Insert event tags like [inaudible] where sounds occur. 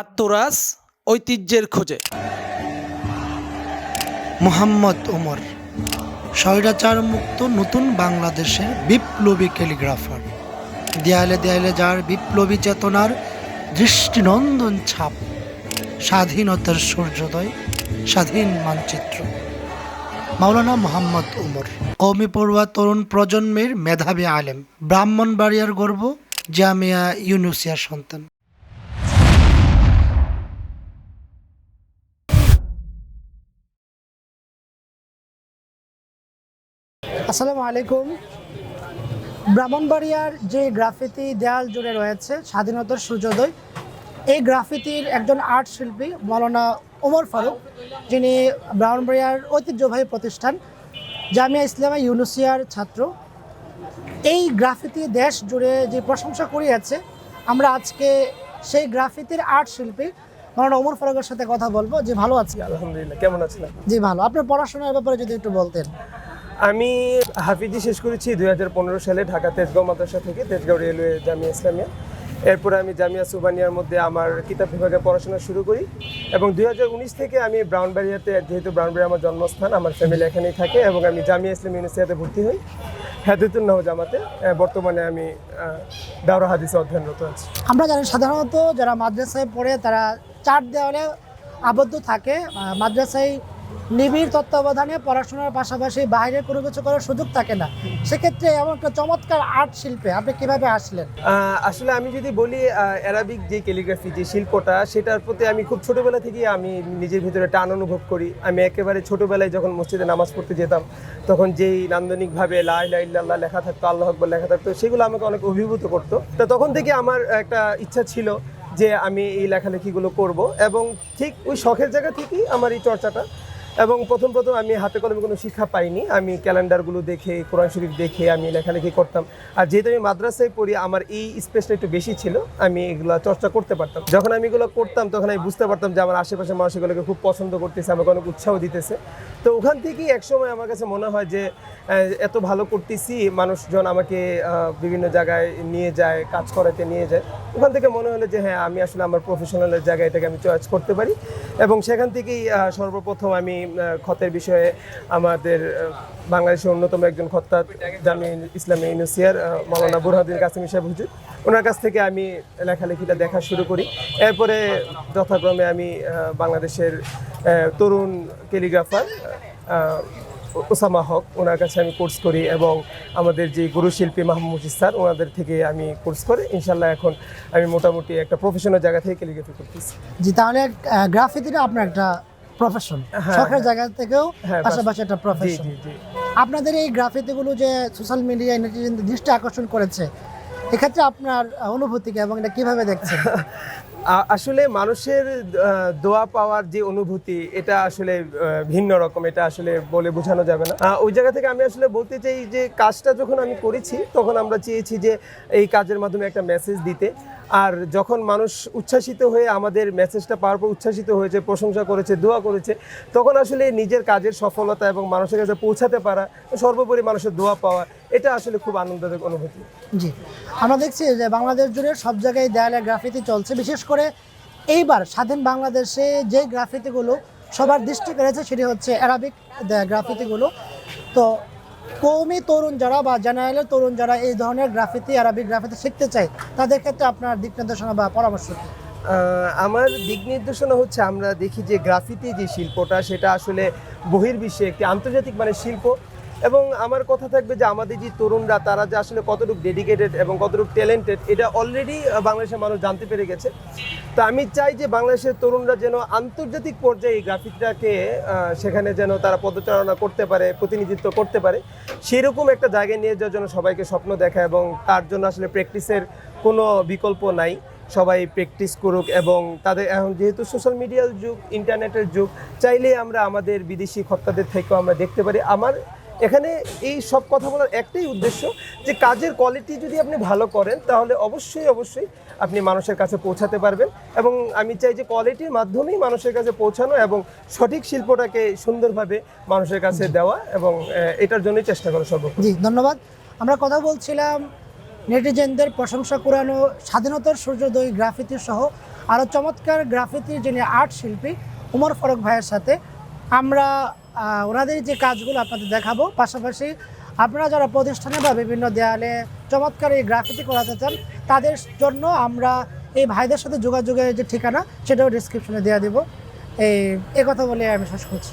আত্মরাজ ঐতিহ্যের খোঁজে। মোহাম্মদ ওমর স্বৈরাচার মুক্ত নতুন বাংলাদেশের বিপ্লবী ক্যালিগ্রাফার। দেয়ালে দেয়ালে যার বিপ্লবী চেতনার দৃষ্টিনন্দন ছাপ, স্বাধীনতার সূর্যোদয়, স্বাধীন মানচিত্র। মাওলানা মোহাম্মদ ওমর কৌমি পড়ুয়া তরুণ প্রজন্মের মেধাবী আলেম, ব্রাহ্মণবাড়িয়ার গর্ব, জামিয়া ইউনুসিয়ার সন্তান। আসসালামু আলাইকুম। ব্রাহ্মণবাড়িয়ার যে গ্রাফিতি দেয়াল জুড়ে রয়েছে স্বাধীনতার সূর্যোদয় এই গ্রাফিতির একজন আর্ট শিল্পী মৌলানা ওমর ফারুক যিনি ব্রাহ্মণবাড়িয়ার ঐতিহ্যবাহী প্রতিষ্ঠান জামিয়া ইসলামা ইউনুসিয়ার ছাত্র। এই গ্রাফিতি দেশ জুড়ে যে প্রশংসা কুড়িয়েছে আমরা আজকে সেই গ্রাফিতির আর্ট শিল্পী মৌলানা ওমর ফারুকের সাথে কথা বলব। যে ভালো আছি আলহামদুলিল্লাহ কেমন আছেন জি ভালো। আপনার পড়াশোনার ব্যাপারে যদি একটু বলতেন। আমি হাফিজি শেষ করেছি দুই হাজার পনেরো সালে ঢাকা তেজগাঁও মাদ্রাসা থেকে, তেজগাঁও রেলওয়ে জামিয়া ইসলামিয়া। এরপরে আমি জামিয়া সুবানিয়ার মধ্যে আমার কিতাব বিভাগে পড়াশোনা শুরু করি এবং দুই হাজার উনিশ থেকে আমি ব্রাউনবাড়িয়াতে, যেহেতু ব্রাউনবাড়ি আমার জন্মস্থান, আমার ফ্যামিলি এখানেই থাকে এবং আমি জামিয়া ইসলাম ইউনিভার্সিটিতে ভর্তি হই হাদিতুল্লাহ জামাতে। বর্তমানে আমি দাওরা হাদিসে অধ্যয়নরত আছি। আমরা জানি সাধারণত যারা মাদ্রাসায় পড়ে তারা চার দেওয়ালে আবদ্ধ থাকে মাদ্রাসায় নিবিড় তত্ত্বাবধানে পড়াশোনার পাশাপাশি বাইরে কোনো কিছু করার সুযোগ থাকে না। সেক্ষেত্রে এমন একটা চমৎকার আর্ট শিল্পে আপনি কীভাবে আসলেন? আসলে আমি যদি বলি অ্যারাবিক যে ক্যালিগ্রাফি যে শিল্পটা, সেটার প্রতি আমি খুব ছোটবেলা থেকেই আমি নিজের ভিতরে টান অনুভব করি। আমি একেবারে ছোটবেলায় যখন মসজিদে নামাজ পড়তে যেতাম, তখন যেই নান্দনিকভাবে লাই লাই ইল্লাল্লাহ লেখা থাকতো, আল্লাহ আকবর লেখা থাকতো, সেগুলো আমাকে অনেক অভিভূত করতো। তো তখন থেকে আমার একটা ইচ্ছা ছিল যে আমি এই লেখালেখিগুলো করব এবং ঠিক ওই শখের জায়গা থেকেই আমার এই চর্চাটা এবং প্রথম প্রথম আমি হাতে কলমে কোনো শিক্ষা পাইনি। আমি ক্যালেন্ডারগুলো দেখে, কোরআন শরীফ দেখে আমি লেখালেখি করতাম। আর যেহেতু আমি মাদ্রাসায় পড়ি, আমার এই স্পেসটা একটু বেশি ছিল, আমি এগুলো চর্চা করতে পারতাম। যখন আমি এগুলো করতাম, তখন আমি বুঝতে পারতাম যে আমার আশেপাশে মানুষ এগুলোকে খুব পছন্দ করতেছে, আমাকে অনেক উৎসাহ দিতেছে। তো ওখান থেকেই একসময় আমার কাছে মনে হয় যে এত ভালো করতেছি, মানুষজন আমাকে বিভিন্ন জায়গায় নিয়ে যায়, কাজ করাতে নিয়ে যায়। ওখান থেকে মনে হলো যে হ্যাঁ আমি আসলে আমার প্রফেশনালের জায়গায় এটাকে আমি চয়েস করতে পারি। এবং সেখান থেকেই সর্বপ্রথম আমি খতের বিষয়ে আমাদের বাংলাদেশের অন্যতম একজন খত্তা জামি ইসলামী ইউনিসিয়ার মৌলানা বুরহাদিন কাসিম সাহেব হুজুর। ওনার কাছ থেকে আমি লেখালেখিটা দেখা শুরু করি। এরপরে যথাক্রমে আমি বাংলাদেশের তরুণ ক্যালিগ্রাফার ওসামা হক, ওনার কাছে আমি কোর্স করি এবং আমাদের যে গুরু শিল্পী মাহমুদ স্যার, ওনাদের থেকে আমি কোর্স করে, ইনশাল্লাহ এখন আমি মোটামুটি একটা প্রফেশনাল জায়গা থেকে ক্যালিগ্রাফি করতেছি। জি, তাহলে গ্রাফিতিটা আপনার একটা প্রফেশন হ্যাঁ, শখের হ্যাঁ। জায়গা থেকেও হ্যাঁ, পাশাপাশি একটা প্রফেশন আপনাদের এই গ্রাফিতিগুলো যে সোশ্যাল মিডিয়ায় নেটিজেনদের দৃষ্টি আকর্ষণ করেছে এক্ষেত্রে আপনার আহ, অনুভূতি এবং এটা কীভাবে দেখছেন? [laughs] আসলে মানুষের দোয়া পাওয়ার যে অনুভূতি এটা আসলে ভিন্ন রকম এটা আসলে বলে বোঝানো যাবে না। ওই জায়গা থেকে আমি আসলে বলতে চাই যে কাজটা যখন আমি করেছি তখন আমরা চেয়েছি যে এই কাজের মাধ্যমে একটা মেসেজ দিতে। আর যখন মানুষ উচ্ছ্বাসিত হয়ে আমাদের মেসেজটা পাওয়ার পর উচ্ছ্বাসিত হয়েছে, প্রশংসা করেছে, দোয়া করেছে, তখন আসলে নিজের কাজের সফলতা এবং মানুষের কাছে পৌঁছাতে পারা, সর্বোপরি মানুষের দোয়া পাওয়া, এটা আসলে খুব আনন্দদায়ক অনুভূতি। জি। আমরা দেখছি যে বাংলাদেশ জুড়ে সব জায়গায় দেয়ালে গ্রাফিতি চলছে। বিশেষ করে এইবার স্বাধীন বাংলাদেশে যে গ্রাফিতিগুলো সবার দৃষ্টি কেড়েছে সেটি হচ্ছে অ্যারাবিক গ্রাফিতিগুলো তো কৌমি তরুণ যারা বা জেনারেলের তরুণ যারা এই ধরনের গ্রাফিতি আরবিক গ্রাফিতি শিখতে চায়, তাদের ক্ষেত্রে আপনার দিক নির্দেশনা বা পরামর্শ আমার দিক নির্দেশনা হচ্ছে আমরা দেখি যে গ্রাফিতি যে শিল্পটা, সেটা আসলে বহির্বিশ্বে একটি আন্তর্জাতিক মানে শিল্প। এবং আমার কথা থাকবে যে আমাদের যে তরুণরা, তারা যে আসলে কতটুকু ডেডিকেটেড এবং কতটুকু ট্যালেন্টেড এটা অলরেডি বাংলাদেশের মানুষ জানতে পেরে গেছে। তো আমি চাই যে বাংলাদেশের তরুণরা যেন আন্তর্জাতিক পর্যায়ে এই গ্রাফিকটাকে সেখানে যেন তারা পদচারণা করতে পারে, প্রতিনিধিত্ব করতে পারে, সেরকম একটা জায়গায় নিয়ে যাওয়ার জন্য সবাইকে স্বপ্ন দেখা এবং তার জন্য আসলে প্র্যাকটিসের কোনো বিকল্প নাই। সবাই প্র্যাকটিস করুক এবং তাদের, এখন যেহেতু সোশ্যাল মিডিয়ার যুগ ইন্টারনেটের যুগ চাইলে আমরা আমাদের বিদেশি খত্তাদের থেকেও আমরা দেখতে পারি। আমার এখানে এই সব কথা বলার একটাই উদ্দেশ্য যে কাজের কোয়ালিটি যদি আপনি ভালো করেন, তাহলে অবশ্যই অবশ্যই আপনি মানুষের কাছে পৌঁছাতে পারবেন। এবং আমি চাই যে কোয়ালিটির মাধ্যমেই মানুষের কাছে পৌঁছানো এবং সঠিক শিল্পটাকে সুন্দরভাবে মানুষের কাছে দেওয়া এবং এটার জন্যই চেষ্টা করা সর্বোচ্চ জি, ধন্যবাদ। আমরা কথা বলছিলাম নেটিজেনদের প্রশংসা কুড়ানো, স্বাধীনতার সূর্যোদয় গ্রাফিতি সহ আরও চমৎকার গ্রাফিতির যিনি আর্ট শিল্পী, উমর ফারুক ভাইয়ের সাথে। আমরা ওনাদের যে কাজগুলো আপনাদের দেখাবো, পাশাপাশি আপনারা যারা প্রতিষ্ঠানে বা বিভিন্ন দেয়ালে চমৎকার এই গ্রাফিটি করাতে চান, তাদের জন্য আমরা এই ভাইদের সাথে যোগাযোগের যে ঠিকানা, সেটাও ডিসক্রিপশনে দেওয়া দেবো। এই কথা বলে আমি শেষ করছি।